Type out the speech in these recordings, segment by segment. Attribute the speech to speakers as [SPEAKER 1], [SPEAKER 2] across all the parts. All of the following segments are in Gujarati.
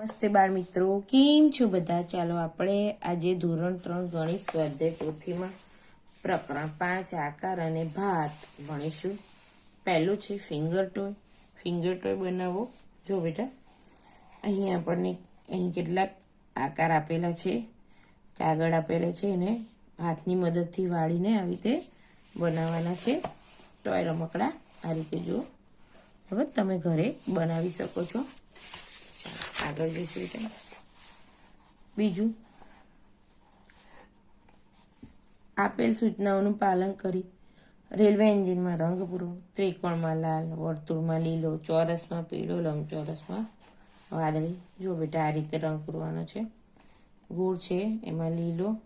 [SPEAKER 1] નમસ્તે બાળ મિત્રો, કેમ છો બધા? ચાલો આપણે આજે ધોરણ ત્રણ ગણિત સ્વાધ્યાય પોથીમાં પ્રકરણ પાંચ, આકાર અને ભાત ભણીશું. પહેલું છે ફિંગર ટોય. ફિંગર ટોય બનાવો. જો બેટા, અહીં આપણને અહીં કેટલાક આકાર આપેલા છે, કાગળ આપેલા છે એને હાથની મદદથી વાળીને આવી રીતે બનાવવાના છે. ટોય રમકડા આ રીતે જો હવે તમે ઘરે બનાવી શકો છો. આગળ જઈશું એટલે બીજું. આપેલ સૂચનાઓનું પાલન કરી રેલવે એન્જિનમાં રંગ પૂરો ત્રિકોણમાં લાલ, વર્તુળમાં લીલો, ચોરસમાં પીળો, લંબચોરસમાં વાદળી. જો બેટા આ રીતે રંગ પૂરવાનો છે. ગોળ છે, એમાં લીલો,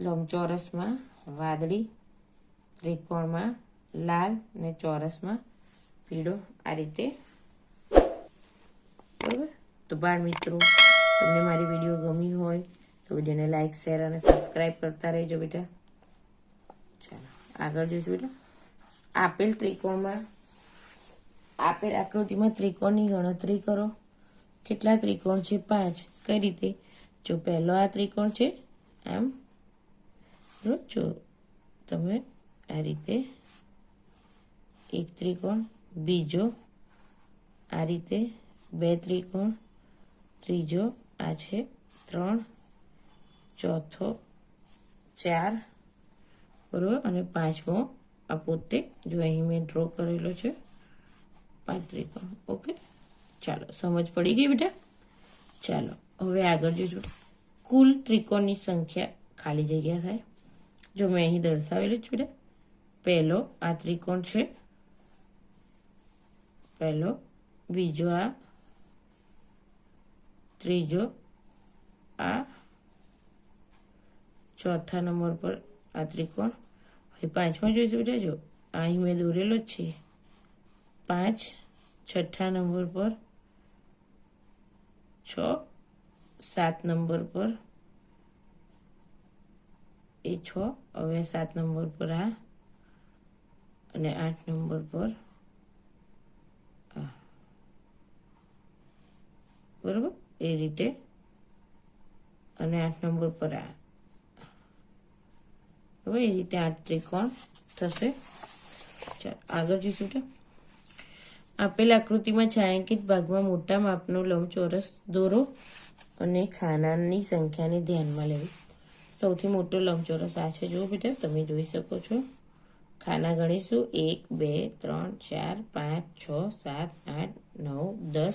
[SPEAKER 1] લંબચોરસમાં વાદળી, ત્રિકોણમાં લાલ ને ચોરસમાં પીળો. આ રીતે તો બાળ મિત્રો, તમને મારી વીડિયો ગમી હોય તો વિડીયોને લાઈક શેર અને સબસ્ક્રાઈબ કરતા રહેજો બેટા. ચાલો, આગળ જોઈશું બેટા. આપેલ ત્રિકોણમાં, આપેલ આકૃતિમાં ત્રિકોણની ગણતરી કરો. કેટલા ત્રિકોણ છે? પાંચ. કઈ રીતે? જો પહેલો આ ત્રિકોણ છે, આમ જો, તમે આ રીતે એક ત્રિકોણ, બીજો આ રીતે બે ત્રિકોણ ત્રીજો, આ છે ત્રણ, ચોથો, ચાર, બરાબર? અને પાંચમો, આ પોતે જો અહીં મેં ડ્રો કરેલો છે પાંચ ત્રિકોણ ઓકે? ચાલો, સમજ પડી ગઈ બેટા? ચાલો, હવે આગળ જોઈશું કુલ ત્રિકોણની સંખ્યા ખાલી જગ્યા થાય. જો મેં અહીં દર્શાવેલું જ બેટા, પહેલો આ ત્રિકોણ છે, પહેલો, બીજો આ ત્રીજો આ ચોથા નંબર પર આ ત્રિકોણ હવે પાંચમાં જોઈશું બેટા, જો અહીં મેં દોરેલો જ છે. પાંચ છઠ્ઠા નંબર પર છ, સાત નંબર પર એ છ, હવે સાત નંબર પર આ અને આઠ નંબર પર બરાબર? એ રીતે અને આઠ નંબર પર આ. હવે એ રીતે આઠ ત્રિકોણ થશે. ચાલો, આગળ જઈશું તો આપેલ આકૃતિમાં છાંયાંકિત ભાગમાં મોટા માપનો લંબચોરસ દોરો અને ખાનાની સંખ્યાને ધ્યાનમાં લેવી. સૌથી મોટો લંબચોરસ આ છે. જુઓ બેટા, તમે જોઈ શકો છો. ખાના ગણીશું. એક, બે, ત્રણ, ચાર, પાંચ, છ, સાત, આઠ, નવ, દસ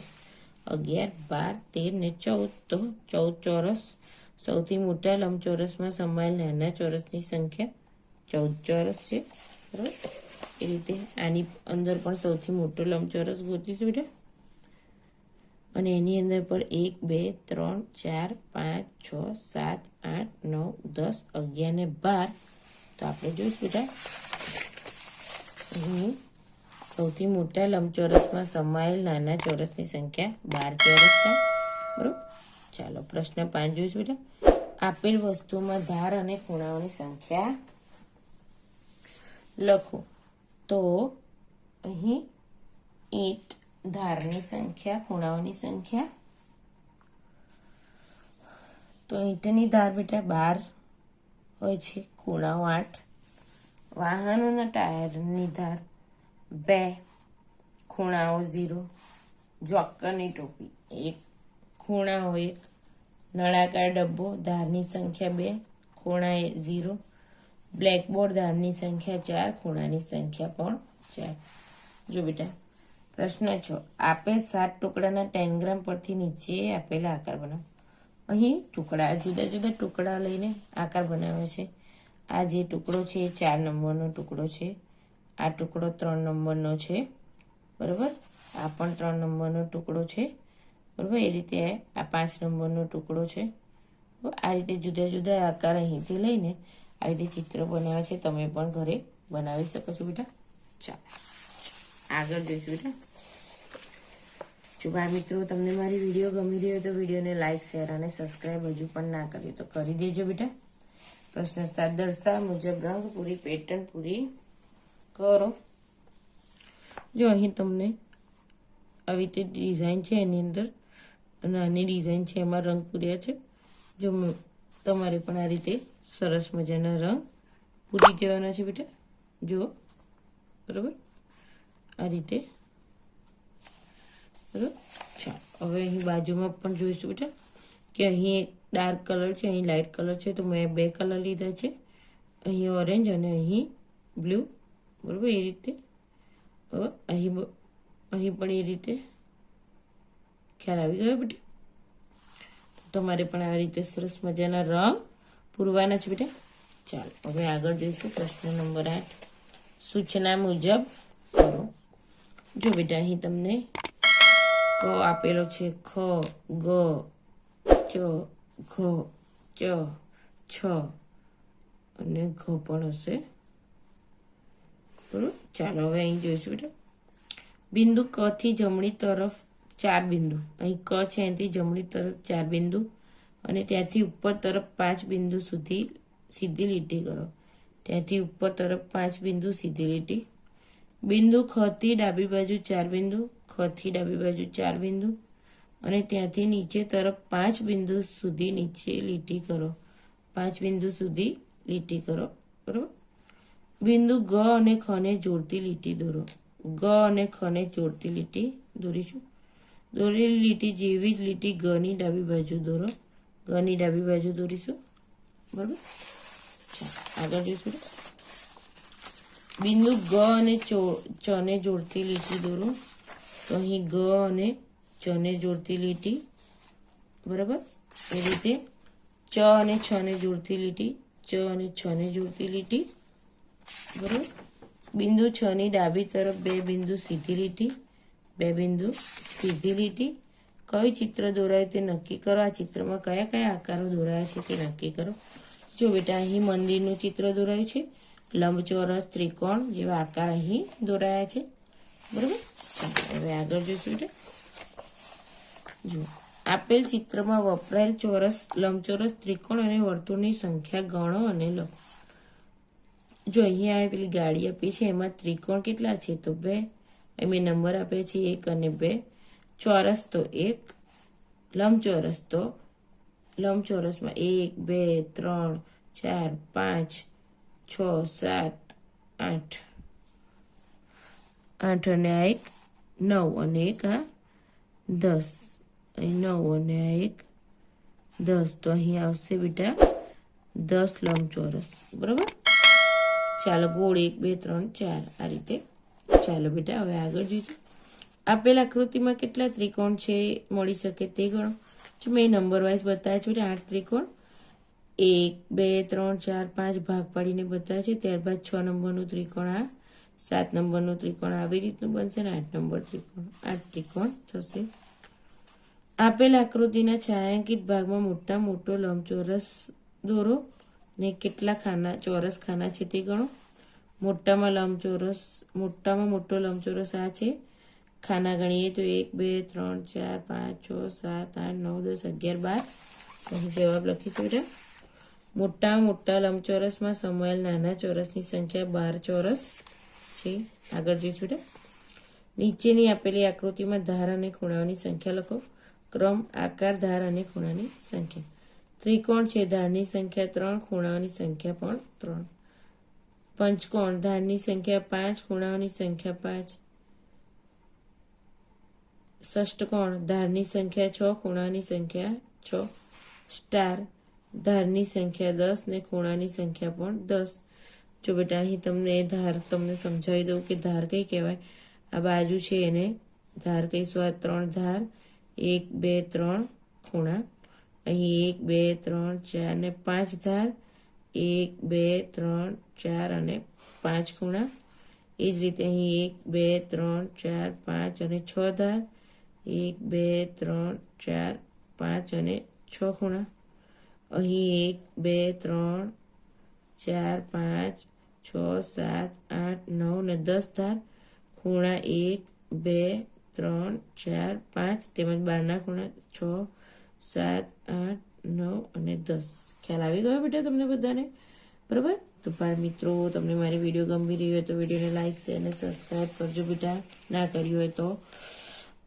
[SPEAKER 1] અગિયાર, બાર, તેર ને ચૌદ. તો ચૌદ ચોરસ. સૌથી મોટા લંબચોરસમાં સમાયેલ નાના ચોરસની સંખ્યા ચૌદ ચોરસ છે. બરાબર? એ રીતે આની અંદર પણ સૌથી મોટો લંબચોરસ ગોતીશું બેટા. અને એની અંદર પણ એક, બે, ત્રણ, ચાર, પાંચ, છ, સાત, આઠ, નવ, દસ, અગિયાર ને બાર. તો આપણે જોઈશું બેટા. અહીં સૌથી મોટા લંબચોરસમાં સમાયેલ નાના ચોરસની સંખ્યા બાર ચોરસ થાય બરાબર? ચાલો, પ્રશ્ન પાંચ જોઈશું બેટા. આપેલ વસ્તુમાં ધાર અને ખૂણાઓની સંખ્યા લખો. તો અહીં ઈંટ ધારની સંખ્યા, ખૂણાઓની સંખ્યા. તો ઈંટની ધાર બેટા બાર હોય છે, ખૂણાઓ આઠ. વાહનોના ટાયરની ધાર બે ખૂણાઓ ઝીરો. જોકરની ટોપી એક ખૂણાઓ એક, નળાકાર ડબ્બો ધારની સંખ્યા બે ખૂણા એ ઝીરો, બ્લેકબોર્ડ ધારની સંખ્યા ચાર, ખૂણાની સંખ્યા પણ ચાર. જો બેટા, પ્રશ્ન છ આપેલ સાત ટુકડાના ટેનગ્રામ પરથી નીચે આપેલા આકાર બનાવો. અહીં ટુકડા, જુદા જુદા ટુકડા લઈને આકાર બનાવે છે. આ જે ટુકડો છે એ ચાર નંબરનો ટુકડો છે. આ ટુકડો ત્રણ નંબરનો છે, બરાબર? આ પણ ત્રણ નંબરનો ટુકડો છે, બરાબર? એ રીતે આ પાંચ નંબરનો ટુકડો છે. આ રીતે જુદા જુદા આકાર અહીંથી લઈને આવી રીતે ચિત્ર બનાવે છે. તમે પણ ઘરે બનાવી શકો છો બેટા. ચાલો. આગળ જોઈશું બેટા. જો ભાઈ મિત્રો તમને મારી વીડિયો ગમી રહ્યો તો વિડીયોને લાઇક શેર અને સબસ્ક્રાઈબ હજુ પણ ના કર્યું તો કરી દેજો બેટા. પ્રશ્ન સાત દર્શા મુજબ રંગ પૂરી પેટર્ન પૂરી કરો. જો અહીં તમને આવી રીતે ડિઝાઇન છે એની અંદર નાની ડિઝાઇન છે, એમાં રંગ પૂર્યા છે. જો તમારે પણ આ રીતે સરસ મજાના રંગ પૂરી દેવાના છે બેટા. જો, બરાબર? આ રીતે. બરાબર? ચાલો, હવે અહીં બાજુમાં પણ જોઈશું બેટા, કે અહીં એક ડાર્ક કલર છે, અહીં લાઇટ કલર છે, તો મેં બે કલર લીધા છે. અહીં ઓરેન્જ અને અહીં બ્લુ. બરાબર? એ રીતે. હવે અહીં અહીં પણ એ રીતે ખ્યાલ આવી ગયો બેટા? તમારે પણ આ રીતે સરસ મજાના રંગ પૂરવાના છે બેટા. ચાલો, હવે આગળ જઈશું પ્રશ્ન નંબર આઠ. સૂચના મુજબ જો બેટા, અહીં તમને ક આપેલો છે. ખ, ગ, ચ, ઘ, ચ, છ. અને ઘ પણ હશે. બરોબર ચાલો હવે અહીં જોઈશું બેટા બિંદુ ક થી જમણી તરફ ચાર બિંદુ અહીં ક છે એનાથી જમણી તરફ ચાર બિંદુ અને ત્યાંથી ઉપર તરફ પાંચ બિંદુ સુધી સીધી લીટી કરો ત્યાંથી ઉપર તરફ પાંચ બિંદુ સીધી લીટી બિંદુ ખ થી ડાબી બાજુ ચાર બિંદુ ખ થી ડાબી બાજુ ચાર બિંદુ અને ત્યાંથી નીચે તરફ પાંચ બિંદુ સુધી નીચે લીટી કરો પાંચ બિંદુ સુધી લીટી કરો બરાબર બિંદુ ગ અને ખને જોડતી લીટી દોરો. ગ અને ખને જોડતી લીટી દોરીશું. દોરેલી લીટી જેવી જ લીટી ગની ડાબી બાજુ દોરો. ગની ડાબી બાજુ દોરીશું. બરાબર? આગળ જોઈશું બિંદુ ગ અને ચો- ચ જોડતી લીટી દોરો. તો અહીં ગ અને ચને જોડતી લીટી. બરાબર? એ રીતે ચ અને છને જોડતી લીટી, ચ અને છને જોડતી લીટી. બરાબર? બિંદુ છ ની ડાબી તરફ બે બિંદુ સીધી લીટી બે બિંદુ સીધી લીટી કયું ચિત્ર દોરાયું તે નક્કી કરો? આ ચિત્રમાં કયા કયા આકારો દોરાયા છે તે નક્કી કરો. જો બેટા અહીં મંદિરનું ચિત્ર દોરાયું છે, લંબચોરસ ત્રિકોણ જેવા આકાર અહીં દોરાયા છે. બરાબર? હવે આગળ જોઈશું બેટા. જુઓ, આપેલ ચિત્રમાં વપરાયેલ ચોરસ, લંબચોરસ ત્રિકોણ અને વર્તુળની સંખ્યા ગણો અને લખો. જો અહીંયા આ પેલી ગાડી આપી છે, એમાં ત્રિકોણ કેટલા છે તો બે. એમ નંબર આપ્યા છે એક અને બે. ચોરસ તો એક, લંબચોરસ તો લંબચોરસમાં એક, બે, ત્રણ, ચાર, પાંચ, છ, સાત, આઠ. આઠ અને આ એક, નવ અને એક આ દસ. અહીં નવ અને આ એક, દસ. તો અહીં આવશે બેટા દસ લંબચોરસ. બરાબર? ચાલો ગોળ એક, બે, ત્રણ, ચાર. આ રીતે. ચાલો બેટા, હવે આગળ જોઈશું. આપેલ આકૃતિમાં કેટલા ત્રિકોણ છે મળી શકે તે ગણો. જો મેં નંબર વાઇઝ બતાવ્યા છે આઠ ત્રિકોણ. એક, બે, ત્રણ, ચાર, પાંચ ભાગ પાડીને બતાવ્યા છે. ત્યારબાદ છ નંબરનું ત્રિકોણ આ, સાત નંબરનું ત્રિકોણ આવી રીતનું બનશે ને આઠ નંબર ત્રિકોણ. આઠ ત્રિકોણ થશે. આપેલ આકૃતિના છાંયાંકિત ભાગમાં મોટા મોટો લંબચોરસ દોરો. ને કેટલા ખાના, ચોરસ ખાના છે તે ગણો. મોટામાં લંબચોરસ, મોટામાં મોટો લંબચોરસ આ છે. ખાના ગણીએ તો એક, બે, ત્રણ, ચાર, પાંચ, છ, સાત, આઠ, નવ, દસ, અગિયાર, બાર. અહીં જવાબ લખીશું બેટા મોટા મોટા લંબચોરસમાં સમાયેલ નાના ચોરસની સંખ્યા બાર ચોરસ છે. આગળ જોઈશું બેટા નીચેની આપેલી આકૃતિમાં ધાર અને ખૂણાઓની સંખ્યા લખો. ક્રમ, આકાર, ધાર અને ખૂણાની સંખ્યા. ત્રિકોણ છે, ધારની સંખ્યા ત્રણ, ખૂણાઓની સંખ્યા પણ ત્રણ. પંચકોણ, ધારની સંખ્યા પાંચ, ખૂણાઓની સંખ્યા પાંચ. ષષ્ટકોણ ધારની સંખ્યા છ ખૂણાની સંખ્યા છ. સ્ટાર, ધારની સંખ્યા દસ ને ખૂણાની સંખ્યા પણ દસ. જો બેટા, અહીં તમને ધાર તમને સમજાવી દઉં કે ધાર કઈ કહેવાય? આ બાજુ છે એને ધાર કહીશું આ ત્રણ ધાર, એક, બે, ત્રણ, ખૂણા. અહીં એક, બે, ત્રણ, ચાર ને પાંચ ધાર. એક, બે, ત્રણ, ચાર અને પાંચ ખૂણા. એ જ રીતે અહીં એક, બે, ત્રણ, ચાર, પાંચ અને છ ધાર. એક, બે, ત્રણ, ચાર, પાંચ અને છ ખૂણા. અહીં એક, બે, ત્રણ, ચાર, પાંચ, છ, સાત, આઠ, નવ ને દસ ધાર. ખૂણા એક, બે, ત્રણ, ચાર, પાંચ તેમજ બારના ખૂણા છ સાત, આઠ, નવ અને દસ. ખ્યાલ આવી ગયો બેટા તમને બધાને? બરાબર? તો બાળ મિત્રો, તમને મારી વીડિયો ગમી રહી હોય તો વિડીયોને લાઈક શેર અને સબસ્ક્રાઈબ કરજો બેટા. ના કર્યું હોય તો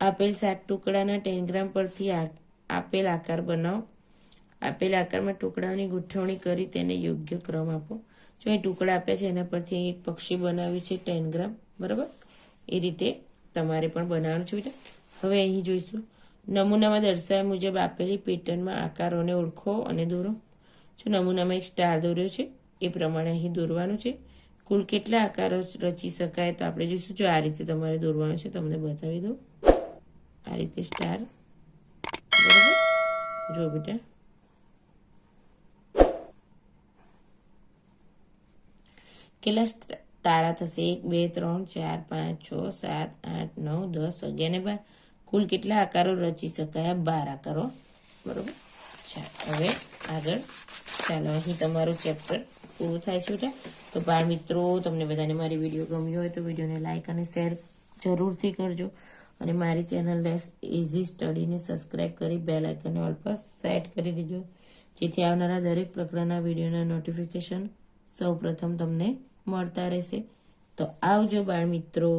[SPEAKER 1] આપેલ સાત ટુકડાના ટેન ગ્રામ પરથી આપેલ આકાર બનાવો. આપેલ આકારમાં ટુકડાઓની ગોઠવણી કરી તેને યોગ્ય ક્રમ આપો. જો અહીં ટુકડા આપ્યા છે એના પરથી એક પક્ષી બનાવ્યું છે ટેન ગ્રામ બરાબર? એ રીતે તમારે પણ બનાવવાનું છે બેટા. હવે અહીં જોઈશું. નમૂનામાં દર્શાવ્યા મુજબ આપેલી પેટર્નમાં આકારોને ઓળખો અને દોરો. જો નમૂનામાં એક સ્ટાર દોર્યો છે, એ પ્રમાણે અહીં દોરવાનું છે. કુલ કેટલા આકારો રચી શકાય તો આપણે જોઈશું. જો આ રીતે તમારે દોરવાનું છે તમને બતાવી દઉં. આ રીતે સ્ટાર. બરાબર? જો બેટા. કેટલા તારા થશે? એક, બે, ત્રણ, ચાર, પાંચ, છ, સાત, આઠ, નવ, દસ, અગિયાર ને બાર. કુલ કેટલા આકારો રચી શકાય? બાર આકારો. બરોબર? ચાલ હવે આગળ. ચાલો, અહીં તમારું ચેપ્ટર પૂરું થાય છે બેટા. તો બાળ મિત્રો, તમને બધાને મારી વીડિયો ગમ્યો હોય તો વિડીયોને લાઇક અને શેર જરૂરથી કરજો. અને મારી ચેનલ ઇઝી સ્ટડીને સબસ્ક્રાઇબ કરી બે આઇકનને ઓલ પર સેટ કરી દેજો. જેથી આવનારા દરેક પ્રકારના વિડીયોના નોટિફિકેશન સૌ પ્રથમ તમને મળતા રહેશે. તો આવજો બાળ મિત્રો.